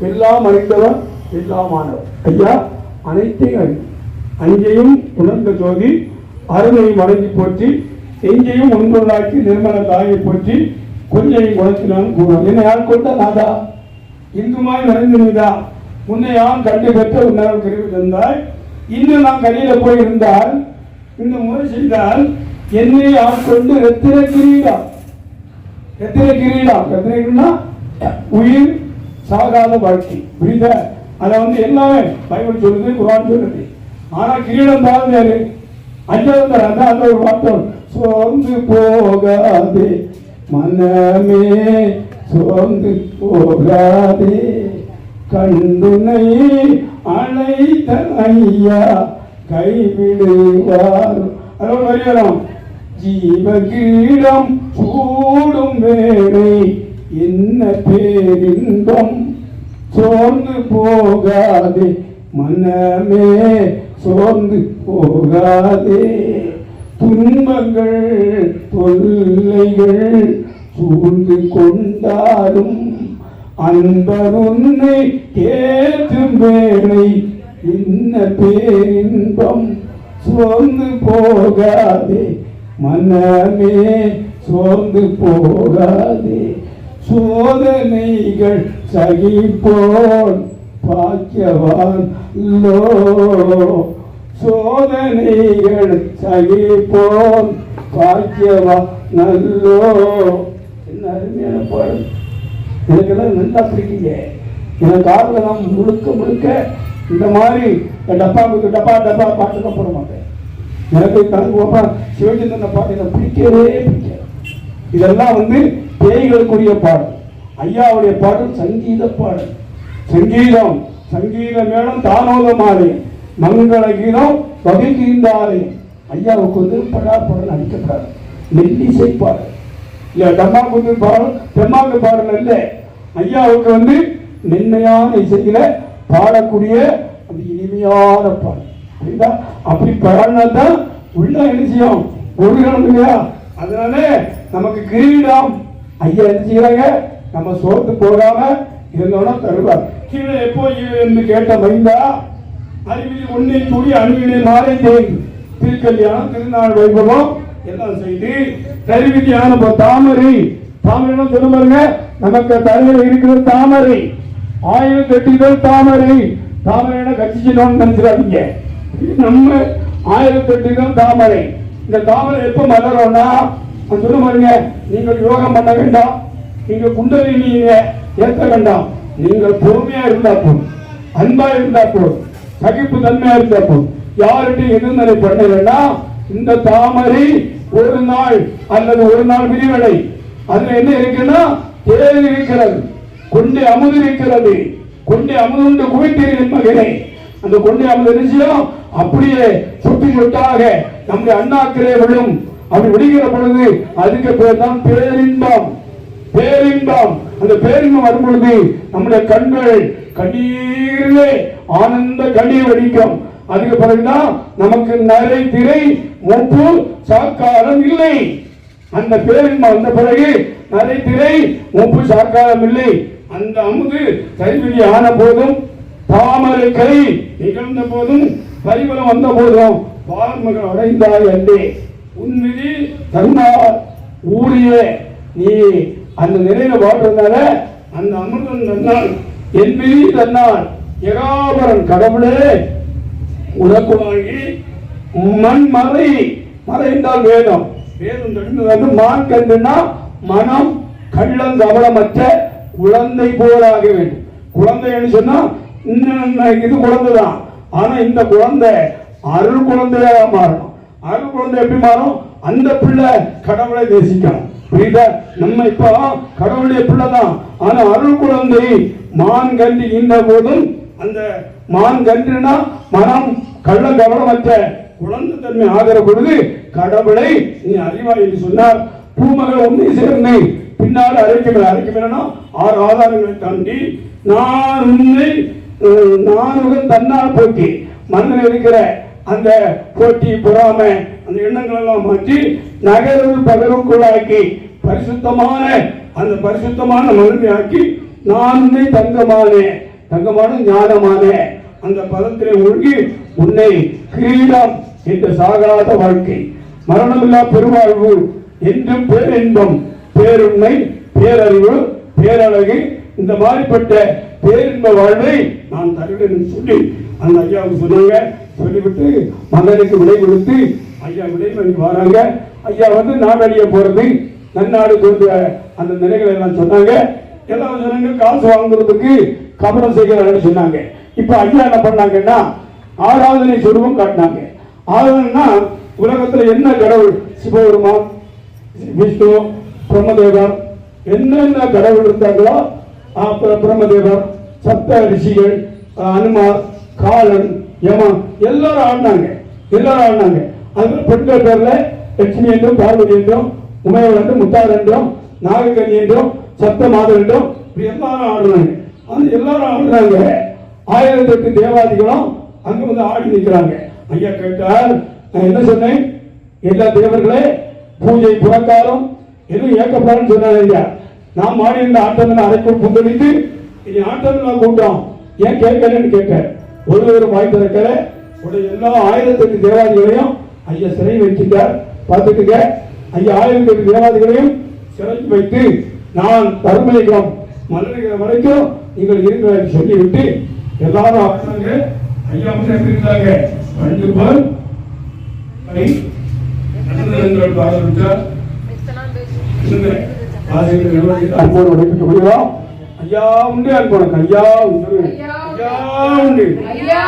எல்லாம் அறிந்தவர் எல்லாம் ஆனவர் ஐயா அனைத்தையும் அங்கேயும் அஞ்சையும் உணர்ந்த ஜோதி அருமையும் வணங்கி போற்றி எங்கேயும் உண்பொருளாக்கி நிர்மல தாயை போற்றி கொஞ்சையும் குணத்தினாலும் கூறும் என்னை யார் கொண்ட நாதா? இந்துமாய் நிறைந்திருந்தா உன்னை யாம் கண்டு பெற்ற உன்னால் கருவி தந்தாய்? இன்னும் நான் கடையில் போய் இருந்தால் இந்த முறை செய்தால் என்னை யார் கொண்டு ரத்தின கிரீடம் ரத்தின கிரீடம் ரத்தின உயிர் சாகாத வாழ்க்கை புரியுதா? அதை வந்து எல்லாமே பைபிள் சொல்லுது குரான் சொல்லுது. ஆனா கிரீடம் தான் யாரு? அஞ்சாவது தர அந்த அந்த ஒரு வார்த்தை சோர்ந்து போகாதே மனமே சோர்ந்து போகாதே கண்டுனை அழைத்த ஐயா கைவிடுவார். அதோட வரியலாம் ஜீவ கிரீடம் சூடும் வேலை என்ன பேரின்பம்? சோர்ந்து போகாதே மனமே சோர்ந்து போகாதே. துன்பங்கள் தொல்லைகள் சூழ்ந்து கொண்டாலும் அன்பர் உன்னை கேட்கும் வேளை என்ன பேரின்பம்? சோர்ந்து போகாதே மனமே சோர்ந்து போகாதே. சோதனைகள் சகிப்போன் பாக்கியவான் சோதனைகள் சகிப்போன் பாக்கியவா நல்லோ. என்ன அருமையான பாடல். எனக்கெல்லாம் நல்லா பிடிக்குங்க எனக்கு ஆறுல நான் முழுக்க முழுக்க இந்த மாதிரி டப்பாவுக்கு டப்பா டப்பா பாட்டு தான் போட மாட்டேன். எனக்கு கணக்கு பாப்பா சிவச்சந்திரன பாட்டு எனக்கு பிடிக்கவே பிடிக்காது. இதெல்லாம் வந்து பேய்களுக்குரிய பாடல். ஐயாவுடைய பாடல் சங்கீத பாடல். சங்கீதம் சங்கீத மேளம் தானோத மாலை மங்கள கீதம் ஐயாவுக்கு வந்து படா பாடல் அடிக்கப்படாது மெல்லிசை பாடல். இல்லை டம்மாக்குத்து பாடல் தெம்மாக்கு பாடல் இல்லை ஐயாவுக்கு வந்து மென்மையான இசையில பாடக்கூடிய அந்த இனிமையான பாடல். புரியுதா? அப்படி பாடினாதான் உள்ள என்ன செய்யும்? ஒரு இடம் இல்லையா? அதனால நமக்கு கிரீடம் ஐயா என்ன செய்யறாங்க நம்ம சோர்ந்து போகாம இருந்தோம்னா தருவார். கீழே எப்போ என்று கேட்ட மைந்தா அறிவில் உன்னை கூடி அணுவினை மாறி தேங்கு திருக்கல்யாணம் திருநாள் வைபவம் எல்லாம் செய்து கருவிதியான தாமரை. தாமரை திரும்புங்க நமக்கு தலையில் இருக்கிறது தாமரை. ஆயிரம் எட்டுகள் தாமரை. தாமரை கட்சிச்சினோம்னு நினைச்சிடாதீங்க. நம்ம ஆயிரத்தி எட்டுகள் தாமரை. இந்த தாமரை எப்ப மலரும்னா நான் சொல்ல பாருங்க நீங்கள் யோகம் பண்ண வேண்டாம். நீங்கள் குண்டலினியை ஏற்ற வேண்டாம். நீங்கள் பொறுமையா இருந்தா போதும். அன்பா இருந்தா போதும். சகிப்பு தன்மையா இருந்தா போதும். யார்கிட்ட எதிர்நிலை பண்ண வேண்டாம். இந்த தாமரை ஒரு நாள் அல்லது ஒரு நாள் விரிவடை. அதுல என்ன இருக்குன்னா தேவை இருக்கிறது. கொண்டே அமுது இருக்கிறது. கொண்டே அமுதுண்டு குவித்தீர்கள் மகனே. அந்த கொண்டே அமுது நிச்சயம் அப்படியே சுட்டி சுட்டாக நம்முடைய அண்ணாக்கிலே விழும். அப்படி விடுகிற பொழுது அதுக்கு பேர் தான் பேரின்பம். பேரின்பம். அந்த பேரின்பம் வரும் பொழுது நம்முடைய கண்கள் கண்ணீரிலே ஆனந்த கண்ணீர் வடிக்கும். அதுக்கு பிறகுதான் நமக்கு நரை திரை மூப்பு சாக்காரம் இல்லை. அந்த பேரின்பம் வந்த பிறகு நரை திரை மூப்பு சாக்காரம் இல்லை. அந்த அமுது கைவிதி ஆன போதும் தாமரை கை நிகழ்ந்த போதும் பரிபலம் வந்த போதும் பார்மகள் அடைந்தாய் என்றே உன்விதி தர்மா ஊழிய. நீ அந்த நிலையில வாழ்றதுனால அந்த அமிர்தம் தன்னால் என் விதி தன்னால் எகாபரன் கடவுளே உனக்குமாகி மண் மறை மறை என்றால் வேதம். வேதம் தெரிந்து வந்து மான் கண்டுனா மனம் கள்ளம் கவலமற்ற குழந்தை போலாக வேண்டும். குழந்தைன்னு சொன்னா இன்னும் இது குழந்தைதான். ஆனா இந்த குழந்தை அருள் குழந்தையாக மாறணும். அருள் குழந்தை எப்படி மாறும்? அந்த பிள்ளை கடவுளை நேசிக்கணும். புரியுதா? நம்ம இப்போ கடவுளுடைய பிள்ளை தான் ஆனா அருள் குழந்தை மான் கண்டு ஈந்த போதும் அந்த மான் கன்றுனா மனம் கள்ள கவனமற்ற குழந்தை தன்மை ஆகிற பொழுது கடவுளை நீ அறிவாய் என்று சொன்னார். பூமகள் உன்னை சேர்ந்து பின்னால் அழைக்கும் அழைக்கும் ஆறு ஆதாரங்களை தாண்டி நான் உன்னை நானுடன் தன்னால் போக்கி மண்ணில் இருக்கிற அந்த போட்டி பொறாமை அந்த எண்ணங்கள் எல்லாம் மாற்றி நகரும் பகருக்குள்ளாக்கி பரிசுத்தமான அந்த பரிசுத்தமான மகிழ்ச்சியாக்கி நான் தங்கமானே தங்கமான ஞானமானே அந்த பதத்திலே மூழ்கி உன்னை கிரீடம் என்ற சாகாத வாழ்க்கை. மரணமில்லா பெருவாழ்வு என்றும் பேரின்பம் பேருண்மை பேரறிவு பேரழகு இந்த மாதிரிப்பட்ட பேரின்ப வாழ்வை நான் தருகிறேன் சொல்லி அந்த ஐயாவுக்கு சொன்னாங்க. சொல்லிவிட்டு மகனுக்கு விடை கொடுத்து ஐயா விடை பண்ணி வராங்க. ஐயா வந்து நாடழிய போறது. நன்னாடு தோன்ற அந்த நிலைகளை எல்லாம் சொன்னாங்க. எல்லா ஜனங்க காசு வாங்குறதுக்கு கபடம் செய்கிறாங்கன்னு சொன்னாங்க. இப்ப ஐயா என்ன பண்ணாங்கன்னா ஆராதனை சொருபம் காட்டினாங்க. ஆராதனைனா உலகத்துல என்ன கடவுள்? சிவபெருமான் விஷ்ணு பிரம்மதேவர் என்னென்ன கடவுள் இருந்தாங்களோ அப்புறம் பிரம்மதேவர் சப்த ரிஷிகள் அனுமார் காலன் ஏமா எல்லாரும் ஆடினாங்க. எல்லாரும் ஆடினாங்க. அதுல பெண்கள் பேர்ல லட்சுமி என்றும் பார்வதி என்றும் உமையவர் என்றும் முத்தாள் என்றும் நாகக்கனி என்றும் சப்த மாதம் என்றும் இப்படி எல்லாரும் ஆடுறாங்க அது எல்லாரும் ஆடுறாங்க ஆயிரத்தி எட்டு தேவாதிகளும் அங்க வந்து ஆடி நிற்கிறாங்க. ஐயா கேட்டார் நான் என்ன சொன்னேன்? எல்லா தேவர்களே பூஜை புறக்காலம் எதுவும் ஏக்கப்படாதுன்னு சொன்னாங்க ஐயா. நாம் மாடி இருந்த ஆட்டம் அரைக்குள் புந்தளித்து இனி ஆட்டம் கூட்டம் ஏன் கேட்கலன்னு கேட்டேன் ஒரு ஒரு வாய் திறக்கல உடைய எல்லா ஆயிரத்தெட்டு தேவாதிகளையும் ஐயா சிறை வச்சுட்டார் பார்த்துட்டுங்க ஐயா ஆயிரத்தி எட்டு தேவாதிகளையும் சிறைக்கு வைத்து நான் தர்மலிங்கம் மலர்கிற வரைக்கும் நீங்கள் இருக்கிற சொல்லிவிட்டு எல்லாரும் ஆடினாங்க ஐயா இருந்தாங்க? ரெண்டு அன்போடு ஐயா உண்டு அன்போடு ஐயா உண்டு. ஐயா உண்டு. ஐயா